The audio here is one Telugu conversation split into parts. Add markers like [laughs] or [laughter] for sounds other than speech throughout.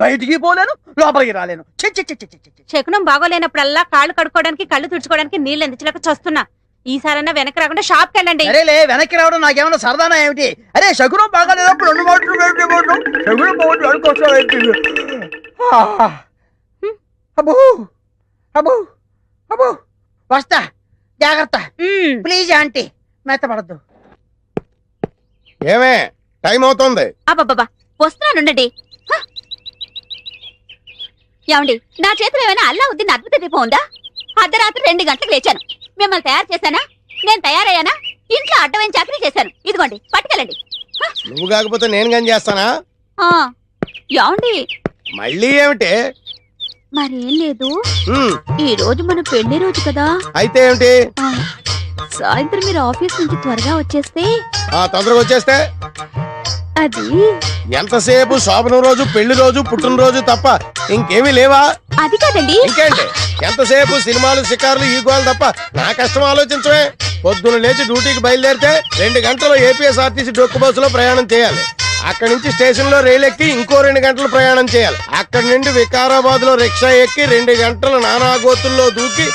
బయటికి పోలేను లోపలికి రాలేను చి చి చి చి చి, చి, చి. శకునం బాగోలేనప్పుడల్లా కాళ్ళు కడుక్కోవడానికి కళ్ళు తుడుచుకోవడానికి నీళ్ళు ఎందించలేక చస్తున్నా ఈసారన్నా వెనక్కి రాకుండా షాప్కి వెళ్ళండి అరేలే వెనక్కి రావడం నాకేమన్నా సరదానా ఏమిటి అరే శకునం బాగాలేనప్పుడు రెండు మాటలు ఏంటి మాటలు? శకునం బాగుంటుంది అనుకోసం ఏంటి ఆ. అబ్బో అబ్బో అబ్బో వస్తా జాగ్రత్త. ప్లీజ్ ఆంటీ మెత్తపడద్దు ఏమే టైం అవుతుంది అబ్బబ్బబ్బా వస్తున్నానుండండి! ఏమండి నా చేతిలో ఏమైనా అల్లా ఉద్దిన్ అద్భుత దీపం ఉందా? అర్ధరాత్రి రెండు గంటలకు లేచాను. మిమ్మల్ని తయారు చేశానా? నేను తయారయ్యానా? ఇంట్లో అడ్డమైన చాకరీ చేశాను. ఇదిగోండి పట్టుకెళ్ళండి! నువ్వు కాకపోతే నేను కానీ చేస్తానా? ఆ, ఏమండి? మళ్ళీ ఏమిటి? మరేం లేదు. ఉమ్, ఈ రోజు మన పెళ్ళి రోజు కదా. అయితే ఏమిటి? ఆ, సాయంత్రం మీరు ఆఫీస్ నుంచి త్వరగా వచ్చేస్తే ఆ తొందరగా వచ్చేస్తే? అది? ఎంతసేపు శోభనం రోజు పెళ్ళి రోజు పుట్టినరోజు తప్ప ఇంకేమీ లేవా? అది కాదండి. ఇంకేంటి? ఎంతసేపు సినిమాలు షికారులు ఈ గోలు తప్ప నా కష్టం ఆలోచించవే. పొద్దున లేచి డ్యూటీకి బయలుదేరితే రెండు గంటలు ఏపీఎస్ఆర్టీసీ డొక్కు బస్సులో ప్రయాణం చేయాలి. అక్కడి నుంచి స్టేషన్లో రైలు ఎక్కి ఇంకో రెండు గంటలు ప్రయాణం చేయాలి. అక్కడి నుండి వికారాబాద్లో రిక్షా ఎక్కి రెండు గంటలు నానాగోతుల్లో దూకి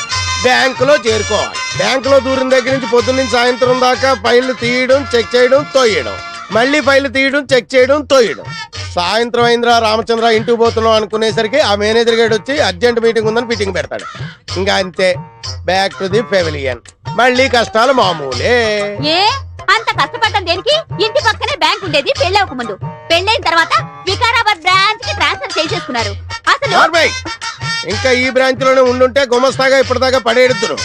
బ్యాంకులో చేరుకోవాలి. బ్యాంకులో దూరిన దగ్గర నుంచి పొద్దున్న నుంచి సాయంత్రం దాకా ఫైళ్ళు తీయడం చెక్ చేయడం తోయడం. మళ్ళీ ఫైళ్ళు తీయడం చెక్ చేయడం తోయడం. సాయంత్రం అయిందిరా రామచంద్ర ఇంటికి పోతున్నాం అనుకునేసరికి ఆ మేనేజర్ గడు వచ్చి అర్జెంట్ మీటింగ్ ఉందని మీటింగ్ పెడతాడు. ఇంకా అంతే. బ్యాక్ టు ది పెవిలియన్ మళ్ళీ కష్టాలు మామూలే. ఏ? అంత కష్టపడ్డం దేనికి? ఇంటి పక్కనే బ్యాంక్ ఉండేది పెళ్ళవక ముందు. పెళ్ళైన తర్వాత వికారాబాద్ బ్రాంచ్కి ట్రాన్స్ఫర్ చేసేసుకున్నారు. అసలు ఇంకా ఈ బ్రాంచ్లోనే ఉండుంటే గుమస్తాగా ఇప్పటిదాకా పడేడుతును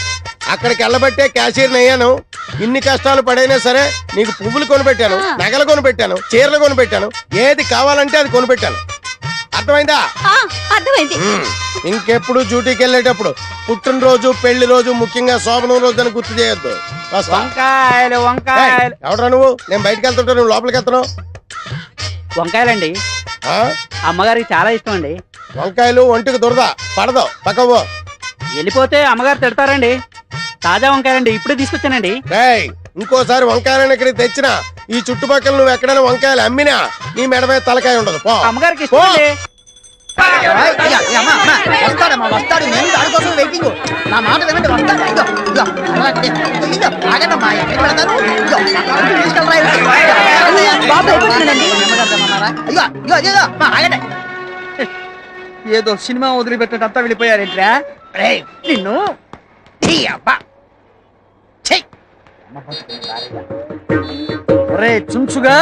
అక్కడికి వెళ్ళబట్టే క్యాషియర్ అయ్యాను ఇన్ని కష్టాలు పడైనా సరే నీకు పువ్వులు కొనిపెట్టాను. నగలు కొనిపెట్టాను చీరలు కొనిపెట్టాను ఏది కావాలంటే అది కొనిపెట్టాను. అర్థమైందా? ఆ, అర్థమైంది. ఇంకెప్పుడు డ్యూటీకి వెళ్ళేటప్పుడు పుట్టినరోజు పెళ్ళి రోజు ముఖ్యంగా శోభనం రోజు అని గుర్తు చేయొద్దు. వంకాయలు వంకాయలు. ఎవడ్రా నువ్వు? నేను బయటకు వెళ్తుంటే నువ్వు లోపలికి వెళ్తున్నావు? వంకాయలండి. ఆ? అమ్మగారికి చాలా ఇష్టం అండి. వంకాయలు ఒంటికి దురద పడదు పక్కవో వెళ్ళిపోతే అమ్మగారు తిడతారండి. తాజా వంకాయలండి ఇప్పుడే తీసుకొచ్చానండి. ఇంకోసారి వంకాయలను ఇక్కడికి తెచ్చినా ఈ చుట్టుపక్కల నువ్వు ఎక్కడైనా వంకాయలు అమ్మినా నీ మెడ మీద తలకాయ ఉండదు పో. అమ్మగారికి పో. వస్తాడమ్మా వస్తాడు. నేను దానికోసం వెయిటింగ్. నా మాట వినండి వస్తాడు. ఇదిగో, ఇదిగో, అలాగే, ఇదిగో, ఆగండమ్మా, ఎక్కడికి వెళతారు? ఇదిగో, తీసుకెళ్ళరా, ఇదిగో. బాబు, ఎక్కడున్నాడండి? ఇదిగో, ఇదిగో, ఇదిగో, అమ్మా, ఆగండి. ఏదో సినిమా వదిలిపెట్టినట్టు వెళ్ళిపోయారేంట్రా? రేయ్, నిన్ను? నీ అబ్బా! ఒరే చుంచుగా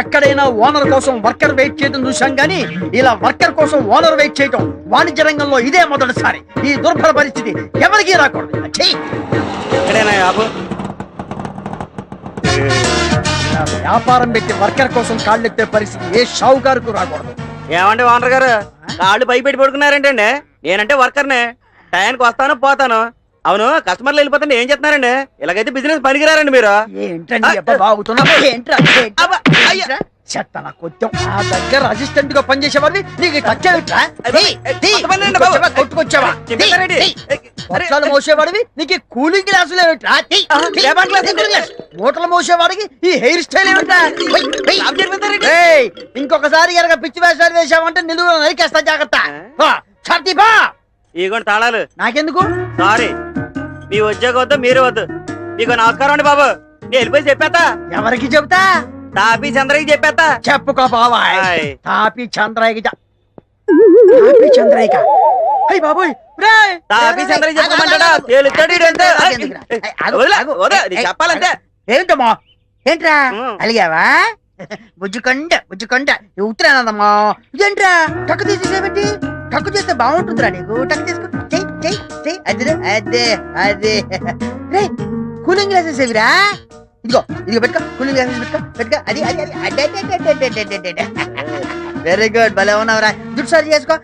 ఎక్కడైనా ఓనర్ కోసం వర్కర్ వెయిట్ చేయడం చూశాం గానీ ఇలా వర్కర్ కోసం ఓనర్ వెయిట్ చేయడం వాణిజ్య రంగంలో ఇదే మొదటిసారి. ఈ దుర్భర పరిస్థితి ఎవరికీ రాకూడదు. వ్యాపారం పెట్టి వర్కర్ కోసం కాళ్ళెత్తే పరిస్థితి ఏ షావుకారుకు రాకూడదు. ఏమండి ఓనర్ గారు? కాళ్ళు పై పెట్టి పడుకున్నారేంటండి? నేనంటే వర్కర్నే. టయానికి వస్తాను పోతాను. అవును కస్టమర్లు వెళ్ళిపోతుంటే ఏం చేస్తున్నారండి ఇలాగైతే బిజినెస్ పనికిరారండి మీరు ఏంటండి అబ్బా బాగుతున్నావు ఏంట్రా ఏంట్రా? అబ్బా, అయ్య. ఏంట్రా? చెత్త నా కొంచెం ఆ దగ్గర అసిస్టెంట్గా నీకు టచ్ ఏమిట్రా? తీ, తీ. కొట్టుకొచ్చావా, తీ? తీ. మోసేవాడివి నీకు కూలింగ్ గ్లాసులు ఏమిట్రా తీ, తీ. Labour glass cooling glass. మూటలు మోసేవాడికి ఈ హెయిర్ స్టైల్ ఏమిట్రా వెయ్, వెయ్. ఆఫ్ చేరిపోతారేంటి? ఏయ్, ఇంకొకసారి గనక పిచ్చి వేషాలు వేసావంటే నిలువు నరికేస్తా జాగ్రత్త బా, ఛాతీ బా. ఇగోండి తాళాలు. నాకెందుకు? సారీ మీ ఉద్యోగం వద్దు మీరు వద్దు. మీకు నమస్కారం అండి బాబు. నేను వెళ్ళిపోయి చెప్పేస్తా ఎవరికి చెబుతా? తాపీ చంద్రకి చెప్పేస్తా చెప్పుకో బాబాయ్. తాపి చంద్రయ్య తాపి చంద్రయ్య అయ్యి బాబోయ్! తాపీ చెప్పమంటాడా? తేలుతాడు. ఏంటమ్మా ఏంట్రా. అలిగావా? బుజ్జుకొండ బుజ్జుకొండ. ఉత్తరానమ్మా ఇదేంట్రా? తీసేసేబట్టి టక్కు చేస్తే బాగుంటుందిరా నీకు. టక్కు తీసుకో చెయ్యి చెయ్యి చెయ్యి అదే అదే అదే. రే కూలింగ్ గ్లాసెస్ ఏవిరా? ఇదిగో ఇదిగో పెట్టుకో. కూలింగ్ గ్లాసెస్ పెట్టుకో పెట్టుకో. అది అది అది. అడ్డ. వెరీ గుడ్ భలే ఉన్నావురా. జుట్టు సరి చేసుకో?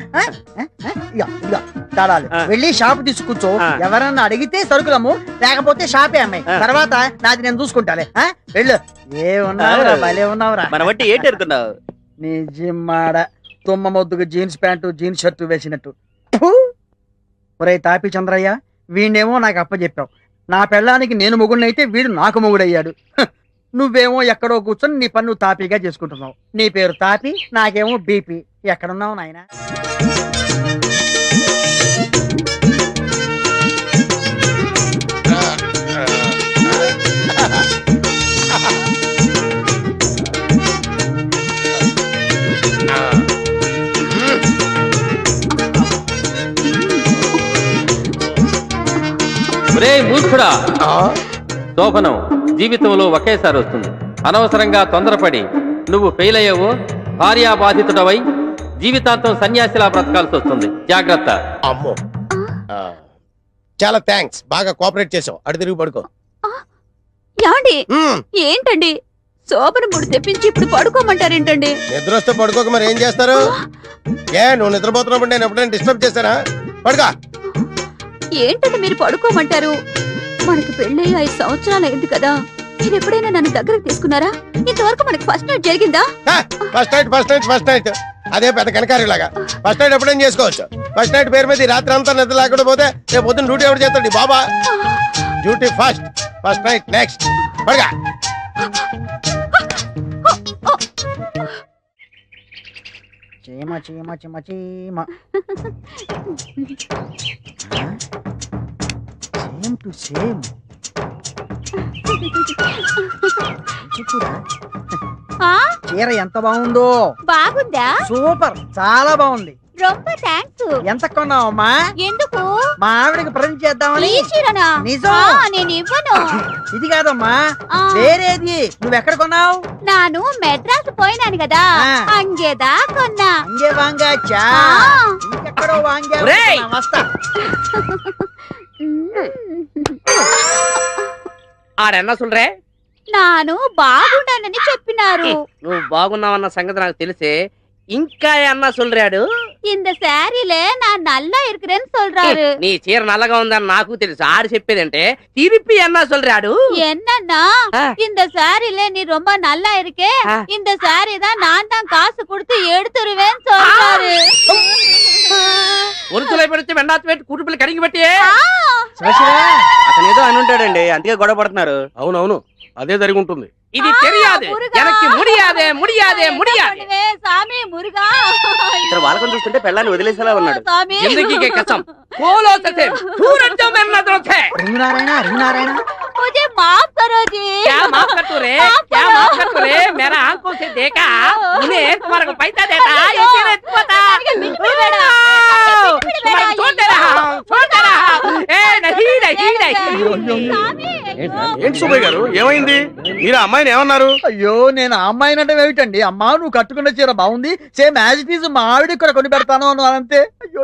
ఇదిగో ఇదిగో. తాళాలు. వెళ్ళి షాప్ తీసుకూర్చో ఆ. ఎవరన్నా అడిగితే సరుకులమ్ము లేకపోతే షాపే అమ్మాయి. తర్వాత నాది నేను చూసుకుంటాలే. ఆ? వెళ్ళు. ఏ ఉన్నావురా. భలే ఉన్నావురా. మన బట్టి ఏంటి ఎడుతున్నావు? నిజమాడ తుమ్మ మొద్దుకు జీన్స్ ప్యాంటు జీన్స్ షర్టు వేసినట్టు. ఒరే ఒరేయ్ తాపి చంద్రయ్య వీణేమో నాకు అప్పచెప్పావు నా పెళ్ళానికి నేను మొగుడినైతే వీడు నాకు మొగుడయ్యాడు. నువ్వేమో ఎక్కడో కూర్చొని నీ పన్ను తాపీగా చేసుకుంటున్నావు. నీ పేరు తాపి నాకేమో బీపీ. ఎక్కడున్నావు నాయనా? ఒరే మూర్ఖుడా. శోభనం జీవితంలో ఒకేసారి వస్తుంది. అనవసరంగా తొందరపడి నువ్వు ఫెయిల్ అయ్యావో భార్యాబాధితుడవై జీవితాంతం సన్యాసిలా బ్రతకాల్సి వస్తుంది. జాగ్రత్త. అమ్మో. ఆ, చాలా థ్యాంక్స్ బాగా కోఆపరేట్ చేసావు అడు తిరిగి పడుకో. యాండి. ఏంటండి? శోభన ముడి తెప్పించి ఇప్పుడు పడుకోమంటారేంటండి? నిద్ర వస్తే పడుకోక మరి ఏం చేస్తారు? ఏ నువ్వు నిద్రపోతున్నప్పుడు నేను ఎప్పుడైనా డిస్టర్బ్ చేశానా? పడుకో. ఏంటండి మీరు పడుకోమంటారు మనకి పెళ్ళి ఐదు సంవత్సరాలు అయింది కదా మీరు ఎప్పుడైనా నన్ను దగ్గరకు తీసుకున్నారా ఇంతవరకు మనకి ఫస్ట్ నైట్ జరిగిందా first night first night first night అదే పెద్ద కనకారిలాగా ఫస్ట్ నైట్ ఎప్పుడైనా చేసుకోవచ్చు ఫస్ట్ నైట్ పేరు మీద రాత్రి అంతా నిద్ర లేకుండా పోతే రేపు పొద్దున్న డ్యూటీ ఎవరు చేస్తాడు బాబా duty first first night next పడగా చీమ చీమ చీమ చీమ. సేమ్ టు సేమ్ చీర ఎంత బాగుందో. బాగుందా? సూపర్ చాలా బాగుంది. ரொம்ப థ్యాంక్స్ ఎంత కొన్నావమ్మా? ఎందుకు? మా ఆవిడకి ప్రజెంట్ చేద్దామని. ఈ నిజం? ఆ, నేను ఇవ్వను. ఇది కాదమ్మా. వేరేది. నువ్వు ఎక్కడ కొన్నావు? నాను మెడ్రాస్ పోయినాను కదా. ఆ. అంగేదా కొన్నా. అంగే వాంగాచ్చా? ఆ. వాంగా ఒరేయ్! వస్తా. [laughs] నాను బాగున్నానని చెప్పినారు. నువ్వు బాగున్నావన్న సంగతి నాకు తెలిసి. ఇంకా అన్న సొల్రాడు இந்த శారీல நான் நல்லா இருக்கேன்னு சொல்றாரு నీ చీర నల్లగా ఉందని నాకు తెలుసు ఆరు చెప్పేదంటే తిరిపి అన్నా சொல்றாడు என்னன்னா ஆ. இந்த சாரில நீ ரொம்ப நல்லா இருக்கே ஆ. இந்த சாரி தான் நான் தான் காசு கொடுத்து எடுத்துருவேன்னு சொல்றாரு ఒరుతులై పెడితే వెండాతి పెట్టి కుటుంబాలు కడిగి పెట్టి అతను ఏదో అని ఉంటాడండి అందుకే గొడవ పడుతున్నారు అవునవును అదే జరిగి ఉంటుంది ఇది తెలియాదే. ముడియాదే ముడియాదే ముడియాదే. సామి మురుగా. చూస్తుంటే పెళ్ళాన్ని వదిలేసేలా ఉన్నాడు. స్వామి. ఎందుకు ఏంటి సుబ్బయ్య గారు ఏమైంది మీరు అమ్మాయిని ఏమన్నారు అయ్యో నేను ఆ అమ్మాయిని అంటే ఏమిటండి అమ్మా నువ్వు కట్టుకున్న చీర బాగుంది సేమ్ యాజ్ ఇట్ ఈజ్ మా ఆవిడ ఇక్కడ కొని పెడతాను అంతే అయ్యో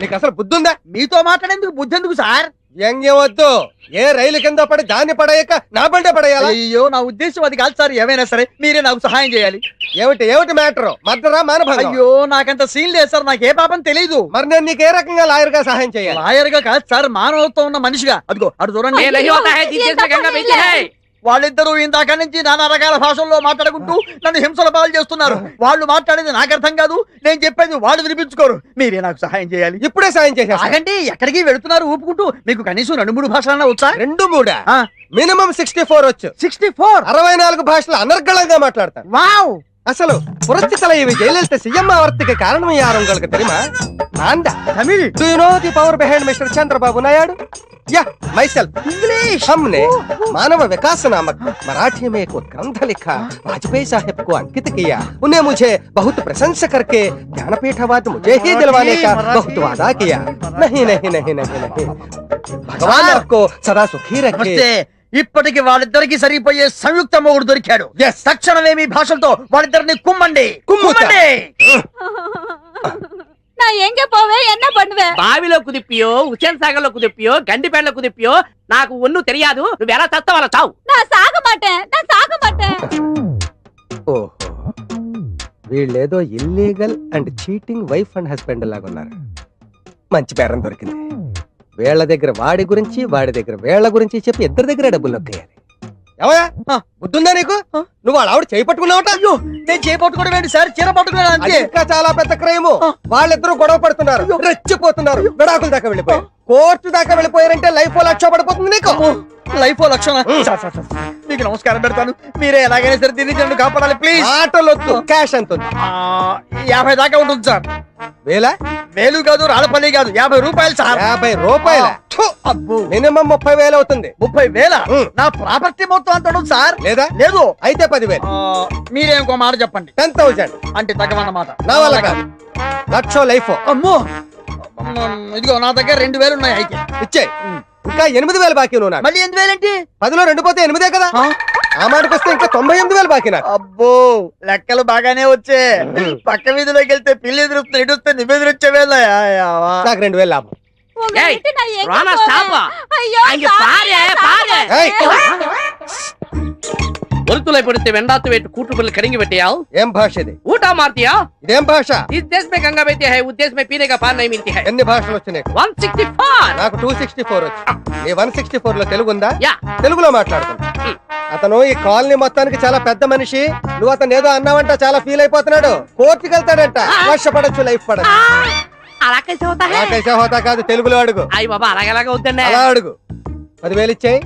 నీకు అసలు బుద్ధి ఉందా మీతో మాట్లాడేందుకు బుద్ధి ఎందుకు సార్? వ్యంగ్యం వద్దు. ఏ రైలు కింద పడి దాన్ని పడేయక నా బండే పడేయాలా? అయ్యో నా ఉద్దేశం అది కాదు సార్. ఏమైనా సరే మీరే నాకు సహాయం చేయాలి. ఏమిటి ఏమిటి మ్యాటర్? మర్డరా మానభంగం? అయ్యో నాకంత సీన్ లేదు సార్. నాకు ఏ పాపం తెలీదు. మరి నేను నీకు ఏ రకంగా లాయర్గా సహాయం చేయాలి? లాయర్గా కాదు సార్ మానవత్వం ఉన్న మనిషిగా. అదిగో అటు చూడండి. వాళ్ళిద్దరూ ఇందాక నుంచి నానా రకాల భాషల్లో మాట్లాడుకుంటూ నన్ను హింసల పాలు చేస్తున్నారు. వాళ్ళు మాట్లాడేది నాకు అర్థం కాదు. నేను చెప్పేది వాళ్ళు వినిపించుకోరు. మీరే నాకు సహాయం చేయాలి. ఇప్పుడే సహాయం చేయాలి ఎక్కడికి వెళుతున్నారు ఊపుకుంటూ? మీకు కనీసం రెండు మూడు భాషలన్నా వచ్చా? రెండు మూడు? మినిమం సిక్స్టీ ఫోర్ వచ్చు. Sixty four? అరవై నాలుగు భాషలు అనర్గళంగా మాట్లాడతారు వావ్! அசலு புரட்சி தலைவி ஜெயலலிதா சிஎம் ஆவறதுக்கு காரணம் யார் உங்களுக்கு தெரியுமா? நான் தான் Tamil. Do you know the power behind mister Chandrababu Naidu yeah myself English हमने मानव विकास नामक मराठी में एक ग्रंथ लिखा वाजपेयी साहब को अंकित किया उन्हें मुझे बहुत प्रशंसा करके ज्ञानपीठ अवार्ड मुझे ही दिलवाने का बहुत वादा किया नहीं नहीं नहीं नहीं नहीं भगवान आपको सदा सुखी रखे ఇప్పటికి వాళ్ళిద్దరికి సరిపోయే సంయుక్త మొగుడు దొరికాడు తక్షణమే మీ భాషలతో వాళ్ళిద్దరిని కుమ్మండి కుమ్ముతా. కుమ్మండి நான் எங்க போவேன் என்ன பண்ணுவேன் బావిలో కుదిప్పియో హుసేన్ సాగర్ లో కుదిప్పియో గండిపేటలో కుదిప్పియో నాకు ఒన్ను తెలియదు నువ్వు ఎలా చస్తావు అలా చావు நான் சாக மாட்டேன் நான் சாக மாட்டேன் ఓహో వీళ్ళేదో illegal and cheating wife and husband లాగా ఉన్నారు మంచి బేరం దొరికింది వీళ్ళ దగ్గర వాడి గురించి వాడి దగ్గర వీళ్ళ గురించి చెప్పి ఇద్దరి దగ్గర డబ్బులు నొక్కేయాలి. బుద్ధుందా నీకు? నువ్వు వాళ్ళ ఆవిడ చేయి పట్టుకున్నావట? అయ్యో నేను చేపట్టుకోవడం ఏంటి సార్? చీర పట్టుకున్నాను అంతే. ఇంకా చాలా పెద్ద క్రైమ్. వాళ్ళిద్దరూ గొడవ పడుతున్నారు. రెచ్చిపోతున్నారు. విడాకుల దాకా వెళ్ళిపోయారు. కోర్టు దాకా వెళ్ళిపోయారంటే లైఫ్ లక్ష పడిపోతుంది నీకు. లైఫ్ లక్షణ. మీకు నమస్కారం పెడతాను. మీరే ఎలాగైనా సరే తిరిగి నన్ను కాపాడాలి ప్లీజ్ ఆటలొద్దు క్యాష్ ఎంత యాభై దాకా ఉంటుంది సార్. వేల? వేలు కాదు రాళ్ళపల్లి కాదు. యాభై రూపాయలు సార్. యాభై రూపాయల? అబ్బో. మినిమం ముప్పై వేలు అవుతుంది. ముప్పై వేల. నా ప్రాపర్టీ మొత్తం అంత సార్. లేదా? లేదు. అయితే పదివేలు. మీరే మాట చెప్పండి. టెన్ థౌసండ్ అంటే తగ్గమన్నమాట నా వల్ల కాదు. లక్ష లైఫ్. అమ్మో. అమ్మ, ఇదిగో నా దగ్గర రెండు వేలు ఉన్నాయి అయితే. ఇచ్చే ఇంకా ఎనిమిది వేలు బాకీ ఉన్నాడు మళ్ళీ ఎనిమిది వేలంటే పదిలో రెండు పోతే ఎనిమిదే కదా? ఆ? మాటకు వస్తే ఇంకా తొంభై ఎనిమిది వేలు బాకీ నాకు. అబ్బో లెక్కలు బాగానే వచ్చే. పక్క వీధిలోకి వెళ్తే పిల్లి ఎదురుస్తే ఇటు వస్తే నువ్వు ఎదురొచ్చే వేళ. నాకు రెండు వేలు లాభం. స్టాప్. అయ్యో పారే పారే ಒರುತುಲೈ ಬಿಡುತ್ತೆ పెట్టి ವೇಟ್ ಕೂಟ್ರು కడిగి ಕಡಿಂಗಿ ఏం భాష ఇది? ಇದೆ ಊಟ ఇదేం భాష? ಭಾಷ ಇದ್ದೇಶ ಮೇ ಗಂಗಾ ಬೇತಿ ಹೈ ಉದ್ದೇಶ ಮೇ ಪೀನೆಗ ఎన్ని భాషలు వచ్చినాయి? One sixty four. నాకు టూ సిక్స్టీ ఫోర్ వచ్చి. ఈ వన్ సిక్స్టీ ఫోర్లో తెలుగు ఉందా? యా. తెలుగులో మాట్లాడుతున్నా అతను ఈ కాలనీ మొత్తానికి చాలా పెద్ద మనిషి. నువ్వు అతను ఏదో అన్నావంట చాలా ఫీల్ అయిపోతున్నాడు. కోర్టుకి వెళ్తాడంట. వర్షపడచ్చు లైఫ్ పడచ్చు. అలా కైసే హోతా హై కాదు తెలుగులో అడుగు. అయ్యి బాబా అలాగలాగా వద్దండి. అలా అడుగు. పదివేలు ఇచ్చాయి.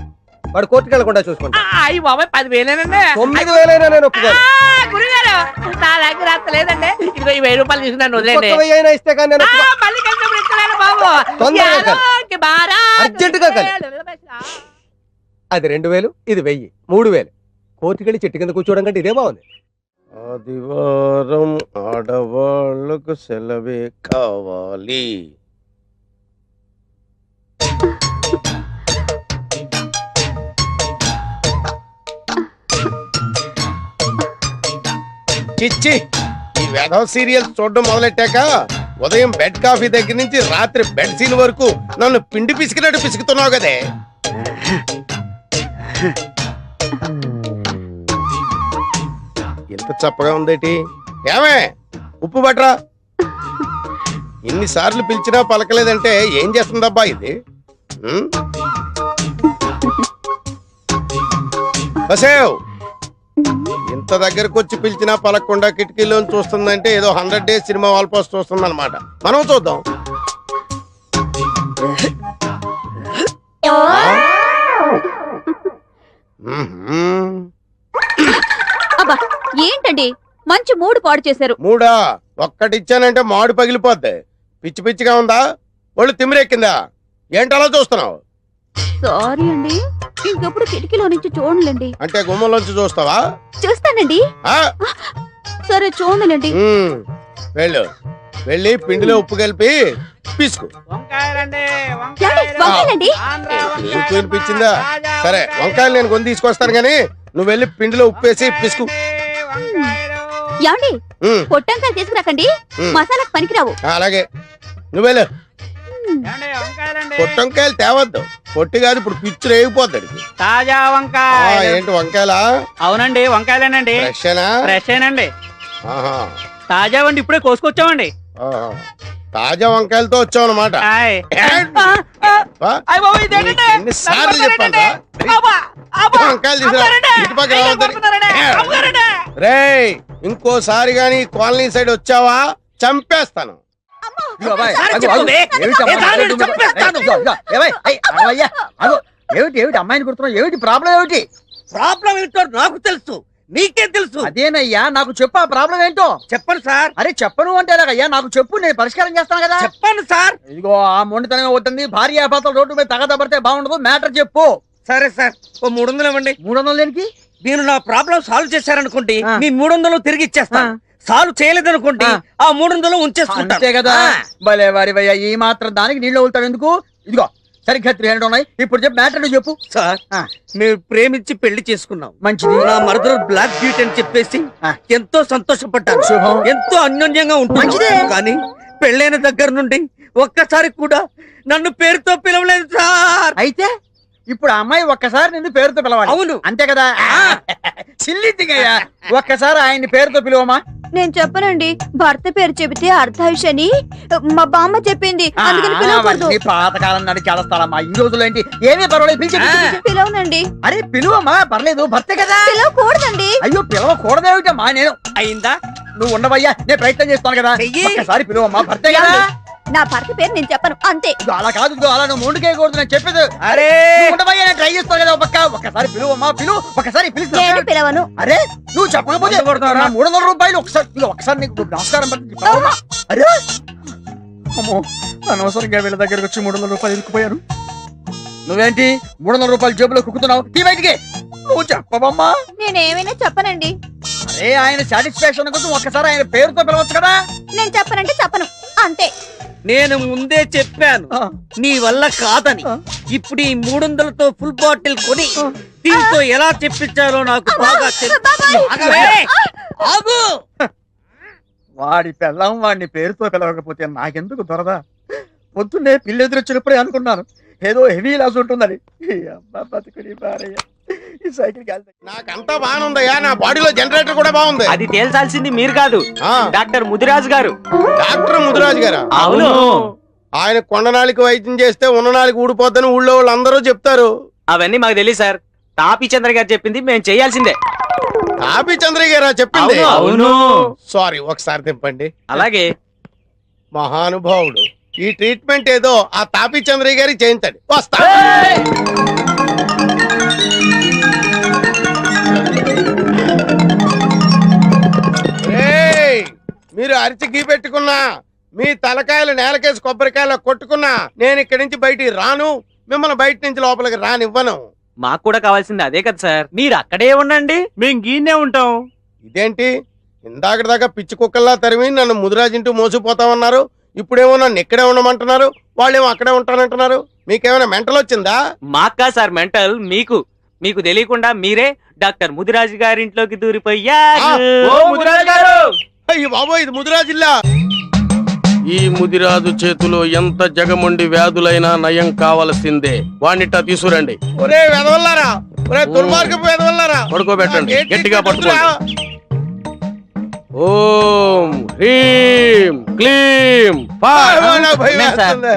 వాడు కోర్టుకి వెళ్ళకుండా చూసుకుంటా. అయ్యి బాబాయ్ పదివేలేనండి. తొమ్మిది వేలైనా నేను ఒప్పుకోను. గురుగారు నా దగ్గర అంత లేదండి. ఇదిగో ఈ వెయ్యి రూపాయలు తీసుకున్నాను వదిలేండి ఒక్క వెయ్యి అయినా ఇస్తే కానీ నేను మళ్ళీ కలిసినప్పుడు ఇస్తున్నాను బాబు. తొందరగా కలు. భారత్ అర్జెంటుగా కలు. అది రెండు వేలు ఇది వెయ్యి మూడు వేలు. కోర్టుకి వెళ్ళి చెట్టు కింద కూర్చోవడం కంటే ఇదే బాగుంది. ఆదివారం ఆడవాళ్ళకు సెలవే కావాలి. చిచ్చి ఈ వేధవ సీరియల్స్ చూడడం మొదలెట్టాక ఉదయం బెడ్ కాఫీ దగ్గర నుంచి రాత్రి బెడ్ సీన్ వరకు నన్ను పిండి పిసికినట్టు పిసుకుతున్నావు కదే. ఎంత చప్పగా ఉందేటి? ఏమే ఉప్పు బట్రా ఇన్నిసార్లు పిలిచినా పలకలేదంటే ఏం చేస్తుందబ్బా ఇది? ఉం? బసేవ్ ఇంత దగ్గరకు వచ్చి పిలిచినా పలకకుండా కిటికీలో చూస్తుందంటే ఏదో hundred days cinema wall post చూస్తుంది అనమాట మనం చూద్దాం. అబ్బా ఏంటండి? మంచి మూడు పాడు చేశారు. మూడా? ఒక్కటిచ్చానంటే మాడు పగిలిపోద్ది. పిచ్చి పిచ్చిగా ఉందా? ఒళ్ళు తిమిరెక్కిందా ఏంటలా చూస్తున్నావు? సారీ అండి. ఇంకెప్పుడు కిటికీలో నుంచి చూడలేండి అంటే గుమ్మంలోంచి చూస్తావా? చూస్తానండి. ఆ? సరే చూడలేండి ఉమ్, వెళ్ళు. వెళ్ళి పిండిలో ఉప్పు కలిపి పిసుకు. వంకాయలండి ఏమండి, వంకాయలండి? నీకు వినిపించిందా? సరే వంకాయలు. నేను కొని తీసుకొస్తాను గానీ నువ్వు వెళ్ళి పిండిలో ఉప్పు వేసి పిసుకు. ఏమండి? ఉమ్, పొట్టంకాయలు తీసుకురాకండి. ఉమ్. మసాలాకు పనికిరావు. అలాగే. నువ్వు వెళ్ళు. పొట్టంకాయలు తేవద్దు. పొట్టి కాదు ఇప్పుడు పిచ్చు రేగిపోతాడు తాజా వంకాయ ఏంటి వంకాయలా? అవునండి వంకాయలేనండి. ఫ్రెష్ ఏనండి తాజా వండి ఇప్పుడే కోసుకొచ్చామండి. తాజా వంకాయలతో వచ్చావు అనమాట ఎన్నిసార్లు చెప్పాను వంకాయలు. రేయ్ ఇంకోసారి గాని కాలనీ సైడ్ వచ్చావా? చంపేస్తాను. ఏమిటి అమ్మాయిని కుడుతున్నావు ఏమిటి ప్రాబ్లం ఏమిటి? ప్రాబ్లం ఏంటో నాకు తెలుసు. నీకే తెలుసు. అదేనయ్యా నాకు చెప్పు ఆ ప్రాబ్లం ఏంటో? చెప్పండి సార్. అరే చెప్పను అంటే ఎలాగయ్యా? నాకు చెప్పు నేను పరిష్కారం చేస్తాను కదా. చెప్పండి సార్. ఇదిగో ఆ మొండితనం అవుతుంది భార్య భర్తలు రోడ్డు మీద తగదబడితే బాగుండదు. మ్యాటర్ చెప్పు. సరే సార్ ఓ మూడు వందలు ఇవ్వండి. మూడు వందల దేనికి? మీరు నా ప్రాబ్లం సాల్వ్ చేశారనుకోండి. మీ మూడు వందలు తిరిగి ఇచ్చేస్తాను. సాల్వ్ చేయలేదనుకోండి ఆ. ఆ మూడు వందలు ఉంచేసుకుంటాను అంతే కదా. భలే వారి భయ్యా ఈ మాత్రం దానికి నీళ్ళు వెళ్తావు ఎందుకు ఇదిగో సరిగ్గా త్రీ హండ్రెడ్ ఉన్నాయి ఇప్పుడు చెప్పు మ్యాటర్ చెప్పు సార్. మేము ప్రేమించి పెళ్ళి చేసుకున్నాం మంచిది నా మరదలు బ్లాక్ బ్యూటీ అని చెప్పేసి. ఎంతో సంతోషపడ్డాను. ఎంతో అన్యోన్యంగా. ఉంటుంది కానీ పెళ్ళైన దగ్గర నుండి ఒక్కసారి కూడా నన్ను పేరుతో పిలవలేదు సార్ అయితే ఇప్పుడు ఆ అమ్మాయి ఒక్కసారి నిన్ను పేరుతో పిలవాలి. అవును. అంతే కదా? సిల్లి దిగయ్యా ఒక్కసారి ఆయన్ని పేరుతో పిలువమా? నేను చెప్పనండి. భర్త పేరు చెబితే అర్ధాయుషని మా బామ్మ చెప్పింది. అందుకని పిలవకూడదు. అవన్నీ పాతకాలం నాటి చేస్తాలమ్మా ఈ రోజులో ఏంటి ఏమీ పర్వాలేదు పిలిచి. పిలవనండి. అరే పిలువమ్మా పర్లేదు భర్తే కదా? పిలవకూడదండి. అయ్యో పిలవకూడదేమిటమ్మా నేను? అయిందా? నువ్వు ఉండవయ్యా నేను ప్రయత్నం చేస్తాను కదా. ఒక్కసారి పిలువమ్మా భర్తే కదా? నా భర్త పేరు నేను చెప్పను అంతే. అలా కాదు అలా నువ్వు ముందుకేయకూడదు నేను చెప్పేది అరే! నేను ట్రై చేస్తాను కదా ఒక్క ఒక్కసారి పిలువమ్మా పిలువు ఒక్కసారి పిలుస్తా నేను పిలవను. అరే నువ్వు చెప్పకపోతే మూడు వందల రూపాయలు ఒకసారి ఒకసారి నీకు నమస్కారం? అరే! అమ్మో అనవసరంగా వీళ్ళ దగ్గరకు వచ్చి మూడు వందల రూపాయలు ఇరుక్కుపోయారు. నువ్వేంటి? మూడు వందల రూపాయలు జేబులో కుక్కుతున్నావు? తీ బయటికి. నువ్వు చెప్పవమ్మా. నేనేమైనా చెప్పనండి? అరే ఆయన సాటిస్ఫాక్షన్ కోసం ఒక్కసారి ఆయన పేరుతో పిలవచ్చు కదా. నేను చెప్పనంటే చెప్పను అంతే. నేను ముందే చెప్పాను నీ వల్ల కాదని. ఇప్పుడు ఈ మూడు వందలతో ఫుల్ బాటిల్ కొని దీంతో ఎలా చెప్పించాలో నాకు బాగా తెలుసు. బాబాయ్! ఆగవే! ఆగు వాడి పెళ్ళం వాడిని పేరుతో పిలవకపోతే నాకెందుకు దొరదా పొద్దున్నే పిల్లి ఎదురొచ్చినప్పుడే అనుకున్నాను ఏదో హెవీ లాస్ ఉంటుందని అబ్బా బతుకుని బారయ్య. ఈ సైకిల్ కాదు నాకంతా బాగానే ఉందయ్యా నా బాడీలో జనరేటర్ కూడా బాగుంది. అది తేల్చాల్సింది మీరు కాదు. ఆ, డాక్టర్ ముదిరాజు గారు. డాక్టర్ ముదిరాజు గారా? అవును. ఆయన కొండనాలికి వైద్యం చేస్తే ఉన్ననాలికి ఊడిపోద్దని ఊళ్ళో వాళ్ళందరూ చెప్తారు. అవన్నీ మాకు తెలియదు సార్. తాపి చంద్ర గారు చెప్పింది మేము చేయాల్సిందే. తాపి చంద్రయ్య గారా చెప్పింది? అవును సారీ ఒకసారి తిప్పండి అలాగే. మహానుభావుడు ఈ ట్రీట్మెంట్ ఏదో ఆ తాపి చంద్రయ్య గారికి చేయించండి. వస్తా. మీరు అరిచి గీ పెట్టుకున్నా మీ తలకాయలు నేలకేసి కొబ్బరికాయలు కొట్టుకున్నా నేను ఇక్కడి నుంచి బయటికి రాను. మిమ్మల్ని బయట నుంచి లోపలికి రానివ్వను. మాకు కూడా కావాల్సింది అదే కదా సార్. మీరు అక్కడే ఉండండి. మేము గీనే ఉంటాం. ఇదేంటి? ఇందాక దాకా పిచ్చి కుక్కల్లా తరిమి నన్ను ముదిరాజింటూ మోసిపోతామన్నారు. ఇప్పుడేమో నన్ను ఇక్కడే ఉండమంటున్నారు. వాళ్ళేమో అక్కడే ఉంటానంటున్నారు మీకేమైనా మెంటల్ వచ్చిందా? మాకు సార్ మెంటల్? మీకు? మీకు తెలియకుండా మీరే డాక్టర్ ముదిరాజు గారింట్లోకి దూరిపోయారు. ఆ, ఓ ముదిరాజు గారు! అయ్యి బాబో ఇది ఈ ముదిరాజు చేతిలో ఎంత జగమండి వ్యాధులైనా నయం కావలసిందే. వాణ్ణిట తీసుకురండి. ఒరే వెదవల్లారా ఒరే దుర్మార్గపు వెదవల్లారా. పడుకోబెట్టండి. గట్టిగా గుర్తురా? ఓం హ్రీం క్లీం ఫా.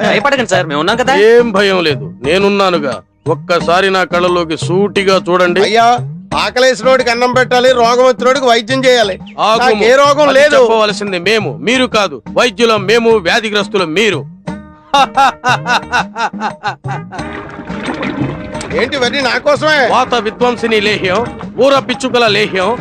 భయపడకండి సార్ మేము ఉన్నాం కదా. ఏం భయం లేదు. నేనున్నానుగా. ఒక్కసారి నా కళ్ళలోకి సూటిగా చూడండి. అయ్యా ఆకలేసినోడికి అన్నం పెట్టాలి రోగం వచ్చినోడికి వైద్యం చేయాలి. నాకు ఏ రోగం లేదు. చెప్పవలసింది మేము మీరు కాదు. వైద్యులం మేము వ్యాధిగ్రస్తులు మీరు. [laughs] ఏంటి ఇవన్నీ నా కోసమే? వాత విధ్వంసిని లేహ్యం ఊర పిచ్చుకల లేహ్యం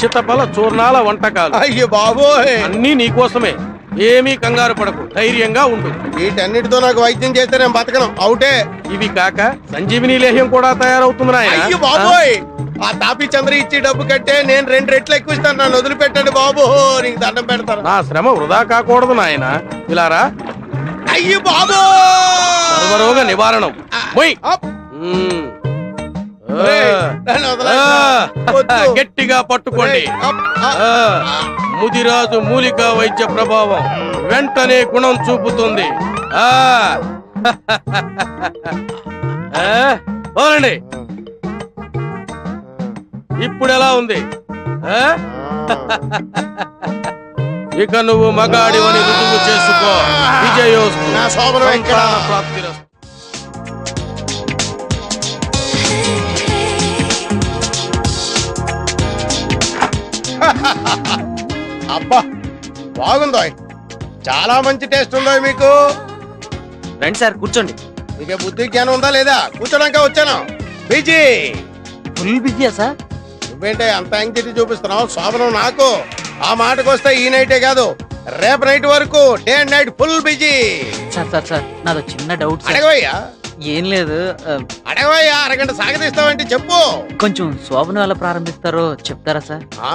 చిత్తపల చూర్ణాల వంటకాలు. అయ్యో బాబోయ్. అన్నీ నీకోసమే ఏమీ కంగారు పడకు ధైర్యంగా ఉండు. వీటన్నిటితో నాకు వైద్యం చేస్తే నేను బతకను. అవుటే. ఇవి కాక సంజీవిని లేహ్యం కూడా తయారవుతుంది నాయనా. అయ్యో బాబోయ్! ఆ? తాపి చంద్ర ఇచ్చి డబ్బు కట్టే నేను రెండు రెట్లు ఎక్కువ ఇస్తాను. నన్ను వదిలిపెట్టండి బాబు. నీకు దండం పెడతాను. నా శ్రమ వృధా కాకూడదు నాయన. ఇలారా? అయ్యో బాబు సర్వరోగ నివారణం. మొయ్. గట్టిగా పట్టుకోండి. ముదిరాజు మూలికా వైద్య ప్రభావం వెంటనే గుణం చూపుతుంది. వదలండి ఇప్పుడు ఎలా ఉంది? ఇక నువ్వు మగాడివని రుజువు చేసుకో. విజయోస్తు. ప్రాప్తిరస్తు. అబ్బా బాగుందో చాలా మంచి టేస్ట్ ఉందో మీకు. రండి సార్ కూర్చోండి. మీకే బుద్ధి జ్ఞానం ఉందా లేదా? కూర్చోడానికి వచ్చాను. బీజీ. ఫుల్ బిజీయా సార్? నువ్వేంటే అంత యాంగ్జైటీ చూపిస్తున్నావు? శోభనం నాకు. ఆ మాటకు వస్తే ఈ నైటే కాదు. రేపు నైట్ వరకు day and night full busy. Sir sir sir నాదో చిన్న డౌట్ అడగవయ్యా. ఏం లేదు అడగవయ్యా అరగంట సాగదీస్తావంటే చెప్పు. కొంచెం శోభను ఎలా ప్రారంభిస్తారో చెప్తారా సార్? ఆ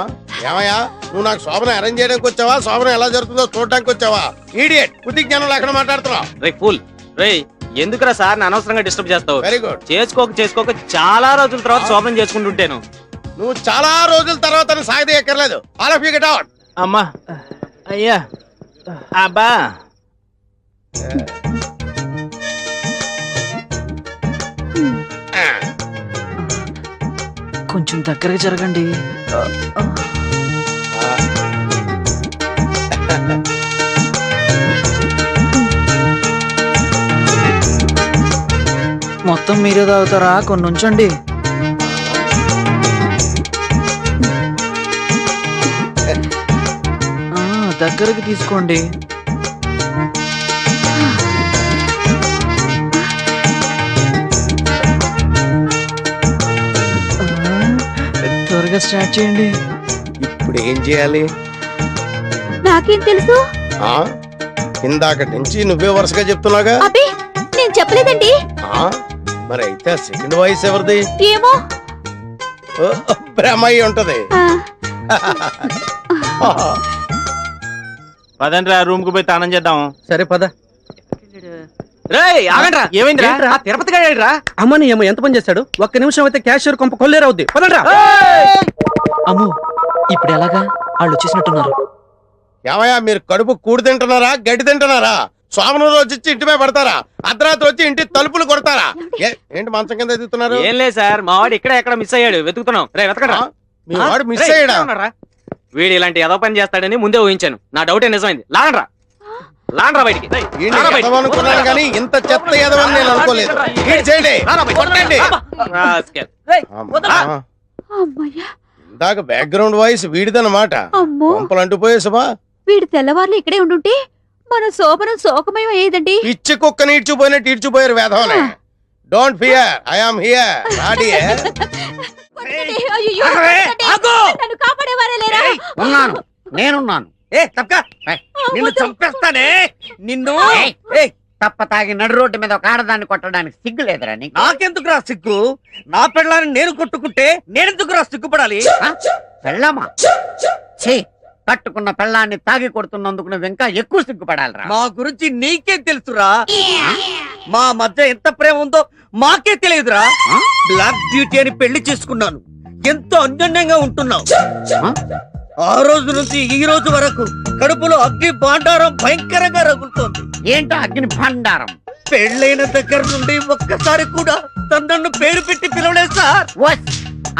ఏమయ్యా నువ్వు నాకు శోభనం అరేంజ్ చేయడానికి వచ్చావా? శోభనం ఎలా జరుగుతుందో చూడడానికి వచ్చావా? ఈడియట్ బుద్ధి జ్ఞానం లేకుండా మాట్లాడుతున్నావు. రే ఫుల్ రే ఎందుకురా సార్ అనవసరంగా డిస్టర్బ్ చేస్తావు? వెరీ గుడ్ చేసుకోక చేసుకోక చాలా రోజుల తర్వాత శోభనం చేసుకుంటుంటాను. నువ్వు చాలా రోజుల తర్వాత నన్ను సాగదీయక్కర్లేదు. All of you get out అమ్మా. అయ్యా. అబ్బా. కొంచెం దగ్గరగా జరగండి. మొత్తం మీరే తాగుతారా? కొన్ని ఉంచండి దగ్గరకు తీసుకోండి. త్వరగా స్టార్ట్ చేయండి. ఇప్పుడు ఏం చేయాలి? నాకేం తెలుసు? ఆ? ఇందాక నుంచి నువ్వే వరుసగా చెప్తున్నాగా అబ్బే నేను చెప్పలేదండి. ఆ? మరి అయితే సెకండ్ వాయిస్ ఎవరిది? ఏమో? ఓ, భ్రమ అయి ఉంటది. ఆ, పదండ్రా రూమ్కు పోయి తానం చేద్దాం సరే పద. ఏమైందిరా? తిరుపతి గారా అమ్మని ఏమో ఎంత పని చేస్తాడు? ఒక్క నిమిషం అయితే క్యాషియర్ కొంప కొల్లేరవుద్ది పదండ్రా. అమ్ము ఇప్పుడు ఎలాగా? వాళ్ళు వచ్చేసినట్టున్నారు. ఏమయ్యా మీరు కడుపు కూడి తింటున్నారా గడ్డి తింటున్నారా? సోమన రోజు వచ్చి ఇంటి మీద పడతారా? అర్ధరాత్రి వచ్చి ఇంటి తలుపులు కొడతారా? ఏ- ఏంటి మంచం కింద ఎదుగుతున్నారు ఏం లేదు సార్ మా వాడు ఇక్కడ ఎక్కడ మిస్ అయ్యాడు. వెతుకుతున్నాం. రే వెతకడా మీ వాడు మిస్ అయ్యాడా? వీడు ఇలాంటి ఏదో పని చేస్తాడని ముందే ఊహించాను. నా డౌటే నిజమైంది. లాగండ్రా. బయటికి. ఎదవనుకున్నాను కానీ ఇంత చెత్త ఎదవని నేను అనుకోలేదు. చేయండి. కొట్టండి. ఇందాక బ్యాక్గ్రౌండ్ వాయిస్ వీడిదన్నమాట. అంటుపోయేసమా వీడు తెల్లవార్లు ఇక్కడే ఉండుంటే మన శోభనం శోకమయం అయ్యేదండి. పిచ్చి కుక్క ఈడ్చుపోయినట్టు ఈడ్చుపోయారు వేధవనే don't fear I am here రాడి. [laughs] నన్ను కాపాడేవారే లేరా? ఉన్నాను. నేనున్నాను. ఏ తప్పక నిన్ను చంపేస్తానే. నిన్ను. ఏయ్, తప్ప తాగి నడు రోడ్డు మీద ఒక ఆడదాన్ని కొట్టడానికి సిగ్గు లేదురా నీకు. నాకెందుకు రా సిగ్గు? నా పెళ్ళాన్ని నేను కొట్టుకుంటే నేనెందుకు రా సిగ్గుపడాలి? ఆ? పెళ్ళామా? ఛీ కట్టుకున్న పెళ్ళాన్ని తాగి కొడుతున్నందుకు నువ్వు ఇంకా ఎక్కువ సిగ్గుపడాలిరా. మా గురించి నీకే తెలుసురా? మా మధ్య ఎంత ప్రేమ ఉందో మాకే తెలియదురా. బ్లాక్ బ్యూటీ అని పెళ్ళి చేసుకున్నాను. ఎంతో అన్యోన్యంగా ఉంటున్నావు. ఆ? రోజు నుంచి ఈ రోజు వరకు కడుపులో అగ్గి బాండారం భయంకరంగా రగులుతోంది. ఏంటో అగ్ని భాండారం? పెళ్ళైన దగ్గర నుండి ఒక్కసారి కూడా తను నన్ను పేరు పెట్టి పిలవలేదు సార్.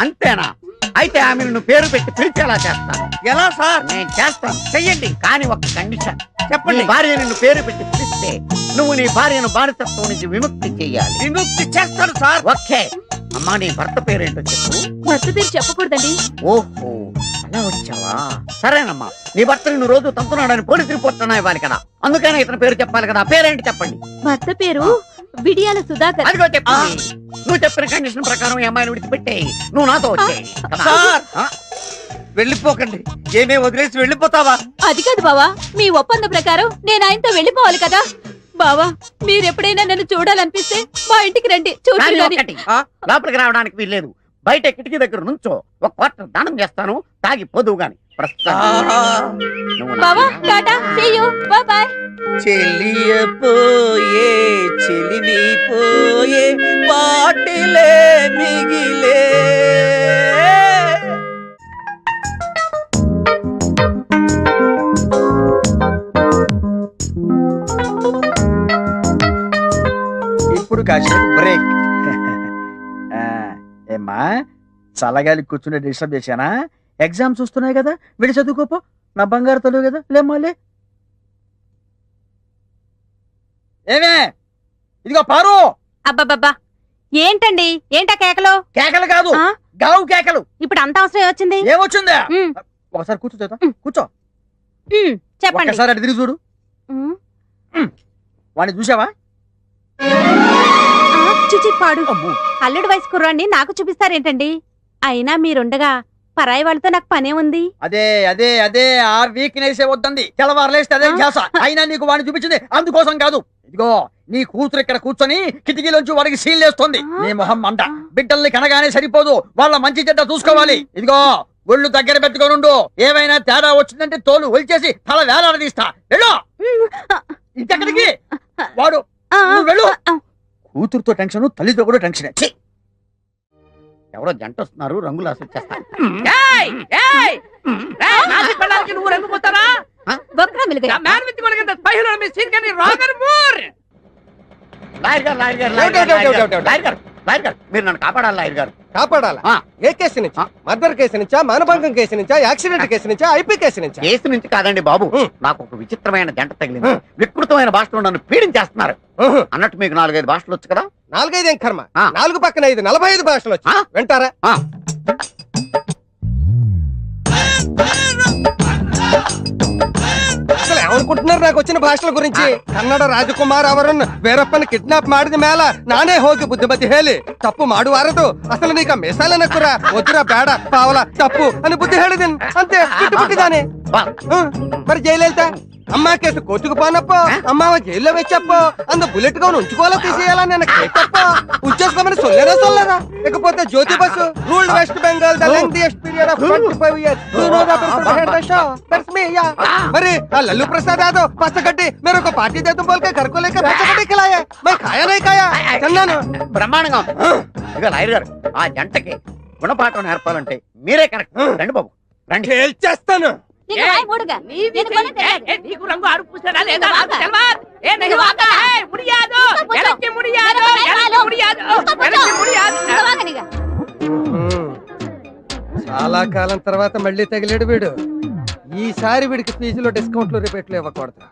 అంతేనా? అయితే ఆమె నువ్వు పేరు పెట్టి పిలిచేలా చేస్తాను. ఎలా సార్? నేను చేస్తాను. చెయ్యండి కానీ ఒక కండిషన్. చెప్పండి. నీ భార్య నిన్ను పేరు పెట్టి పిలిస్తే నువ్వు నీ భార్యను బానిసత్వం నుంచి విముక్తి చెయ్యాలి విముక్తి చేస్తాను సార్. ఓకే. అమ్మా నీ భర్త పేరేంటో చెప్పు. భర్త పేరు చెప్పకూడదండి. ఓహో అలా వచ్చావా? సరేనమ్మా నీ భర్త నిన్ను రోజు తంతున్నాడని పోలీస్ రిపోర్ట్ అన్నా ఇవ్వాలి కదా. అందుకనే ఇతని పేరు చెప్పాలి కదా. పేరేంటి చెప్పండి? భర్త పేరు విడియాల సుధాకర్. అదిగో చెప్పు. నువ్వు చెప్పిన కండిషన్ ప్రకారం ఈ అమ్మాయిని విడిచిపెట్టేయి నువ్వు నాతో వచ్చేయి సార్! వెళ్ళిపోకండి. ఏమే వదిలేసి వెళ్ళిపోతావా? అది కాదు బావా. మీ ఒప్పందం ప్రకారం నేను ఆయనతో వెళ్ళిపోవాలి కదా. బావా మీరెప్పుడైనా నన్ను చూడాలనిపిస్తే మా ఇంటికి రండి. ఒకటి లోపలికి రావడానికి వీల్లేదు. బయట కిటికీ దగ్గర నుంచో ఒక క్వార్టర్ దానం చేస్తాను. తాగి పోదువు గాని. ప్రస్తుతం. బావా. టాటా bye చెలియపోయే చెలిమిపోయే పాటిలే మిగిలే. ఇప్పుడు కాసేపు బ్రేక్. ఆ, ఏమ్మా చల్లగాలి కూర్చుని డిస్టర్బ్ చేశానా? ఎగ్జామ్స్ వస్తున్నాయి కదా విడి చదువుకోపో. నా బంగారు తల్లి కదా లేమ్మా లే ఏమే? ఇదిగో పారు. అబ్బబ్బబ్బా. ఏంటండి? ఏంటా కేకలో? కేకలు కాదు ఆ? గావు కేకలు. ఇప్పుడు అంత అవసరం వచ్చింది ఏమొచ్చిందా? ఒకసారి కూర్చో ఉమ్. కూర్చో. చెప్పండి. ఒక్కసారి అటు తిరిగి చూడు. ఉమ్, వాడిని చూసావా ఆ, చిచి పాడు. అమ్మో. అల్లుడు వయసు కుర్రాన్ని నాకు చూపిస్తారేంటండి? అయినా మీరుండగా పరాయి వాళ్ళతో నాకు పనే ఉంది. అదే అదే అదే ఆ వీక్నెస్ వద్దంది. తెల్లవారులేస్తే అదే ధ్యాస. అయినా నీకు వాడిని చూపించింది అందుకోసం కాదు. ఇదిగో నీ కూతురు ఇక్కడ కూర్చొని కిటికీలోంచి వాడికి సీల్ వేస్తుంది. నీ మొహం మంట. బిడ్డల్ని కనగానే సరిపోదు. వాళ్ళ మంచి చెడ్డ చూసుకోవాలి. ఇదిగో ఒళ్ళు దగ్గర పెట్టుకోనుండు ఏమైనా తేడా వచ్చిందంటే తోలు ఒలిచేసి తల వేలాడదీస్తా. వెళ్ళు. ఇంకెక్కడికి? వాడు నువ్వు వెళ్ళు. కూతురుతో టెన్షన్ తల్లితో కూడా టెన్షన్. ఎవరో జంట వస్తున్నారు రంగులు లాయర్ గారు, లాయర్ గారు? లాయర్ గారు లాయర్ గారు మీరు నన్ను కాపాడాలి లాయర్ గారు కాపాడాలా? ఆ. ఏ కేసు నుంచి? మర్డర్ కేసు నుంచా మానభంగం కేసు నుంచా యాక్సిడెంట్ కేసు నుంచా ఐపీ కేసు నుంచా? కేసు నుంచి కాదండి బాబు. నాకు ఒక విచిత్రమైన జంట తగిలింది. వికృతమైన భాషలో నన్ను పీడించేస్తున్నారు ఉహు. అన్నట్టు మీకు నాలుగైదు భాషలు వచ్చు కదా? నాలుగైదు ఏం కర్మ? ఆ. నాలుగు పక్కన ఐదు నలభై ఐదు భాషలు వచ్చి. ఆ. వింటారా? ఆ. ఏమనుకుంటున్నారు నాకు వచ్చిన భాషల గురించి ಕನ್ನಡ ರಾಜಕುಮಾರ್ ಅವರನ್ನ ಬೇರಪ್ಪನ ಕಿಡ್ನಾಪ್ ಮಾಡಿದ ಮೇಲ ನಾನೇ ಹೋಗಿ ಬುದ್ಧಿಮತಿ ಹೇಳಿ ತಪ್ಪು ಮಾಡುವಾರದು ಅಸಲು ನೀಗ ಮೆಸಾಲನ ಕುರ ಒದ್ರ ಬೇಡ ಪಾವಲ ತಪ್ಪು ಅನ್ನ ಬುದ್ಧಿ ಹೇಳಿದೀನಿ ಅಂತೆ ಬಿಟ್ಟು ಬಿಟ್ಟಿದ್ದಾನೆ మరి జయలలిత అమ్మా కేసు కోర్టుకు పోనప్పో అమ్మావ జైల్లో వెచ్చప్పో అందు బుల్లెట్ గా ఉంచుకోవాలా తీసేయాలా నేను కేకప్పో ఉద్యోగమని సొల్లేదా సొల్లరా ఇకపోతే Jyoti Basu ruled West Bengal the lengthiest period of 25 years you know the person head the show that's me yeah మరి ఆ లల్లు ప్రసాద్ యాదవ్ పచ్చగడ్డి మీరు ఒక పార్టీ దే తుమ్ బోల్ కే घर को लेकर పచ్చగడ్డి ఖిలాయా मैं खाया नहीं खाया తిన్నాను బ్రహ్మాండంగా ఉంది. ఇక లాయర్ గారు ఆ జంటకి గుణపాఠం నేర్పాలంటే మీరే కరెక్ట్ రండి బాబు రండి తేల్చేస్తాను నీకు రంగు లేదా. ఏ నీకు. ఏ, ముడియాదు. ముడియాదు. ముడియాదు. ముడియాదు. చాలా కాలం తర్వాత మళ్ళీ తగిలాడు వీడు. ఈసారి వీడికి ఫీజులో డిస్కౌంట్లు రిపేట్లు ఇవ్వకూడదు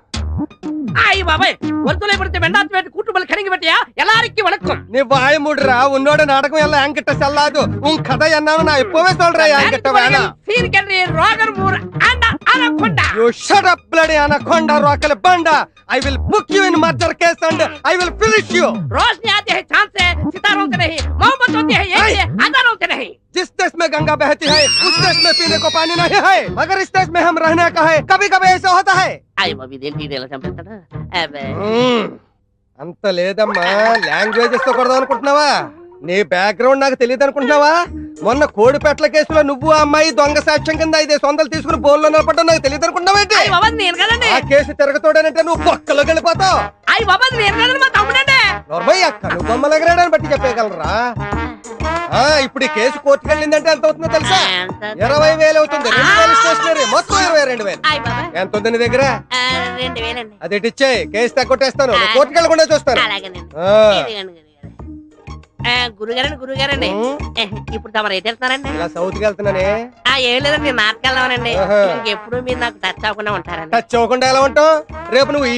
பாபே ஒருத்தலை படுத்த வெண்டாத்து கூட்டுமல் கணங்கி பட்டியா எல்லாருக்கும் வணக்கம் நீ வாய மூடுறா உன்னோட நாடகம் எல்லாம் என்கிட்ட செல்லாது உன் கதை என்னன்னு நான் இப்பவே சொல்றேன் என்கிட்ட வேணாம் சீர்கன்றி Roger Moore Andal anaconda you shut up bloody anaconda ரோக்கல Banda I will book you in murder case and I will finish you रोशनी आती है चाँद से सितारों से नहीं मोहब्बत होती है ये आजारों से नहीं जिस देश में गंगा बहती है उस देश में पीने को पानी नहीं है मगर इस देश में हम रहने का है कभी कभी ऐसा होता है అయ్యి. బాబు ఇదేంటి ఇది ఎలా చంపేస్తాడు? అబ్బే. మ్మ్. అంత లేదమ్మా లాంగ్వేజెస్తో కొడదాం అనుకుంటున్నావా? నీ బ్యాక్గ్రౌండ్ నాకు తెలియదు అనుకుంటున్నావా? మొన్న కోడిపెట్ల కేసులో నువ్వు ఆ అమ్మాయి దొంగ సాక్ష్యం కింద ఐదేసి వందలు తీసుకుని బోన్లో నిలబడ్డా నాకు తెలియదు అనుకుంటున్నావేంటి అయ్యి బాబా నేను కదండి. ఆ కేసు తిరగతోడనంటే నువ్వు పక్కలోకి వెళ్ళిపోతావు. అయ్యి బాబా నేను కదండి మా తమ్ముడండి. నోర్మయ్య అక్క నువ్వు బొమ్మలు ఎగరాడని బట్టి చెప్పగలరా ఆ ఇప్పుడు ఈ కేసు కోర్టుకు వెళ్ళిందంటే ఎంత అవుతుందో తెలుసా? ఇరవై వేలు అవుతుంది. రెండు వేలు స్టేషనరీ మొత్తం ఇరవై రెండు వేలు. బాబా ఎంత ఉంది నీ దగ్గర? రెండు వేలండి. అది ఇటు ఇచ్చేయి కేసు తగ్గొట్టేస్తాను. నువ్వు కోర్టుకు వెళ్ళకుండా చూస్తాను. అలాగేనండి. ఆ. ఇదిగోండి, గురుగారు. ఆ, గురుగారండి గురుగారండి. ఉమ్, ఏ, ఇప్పుడు తమరు ఏది వెళ్తున్నారండి? ఇలా సౌత్కి వెళ్తున్నానే? ఆ ఏం లేదండి నాటకెళ్దామనండి ఆహా. ఇంకెప్పుడు మీరు నాకు టచ్ అవ్వకుండా ఉంటారండి. టచ్ అవ్వకుండా ఎలా ఉంటావు? రేపు నువ్వు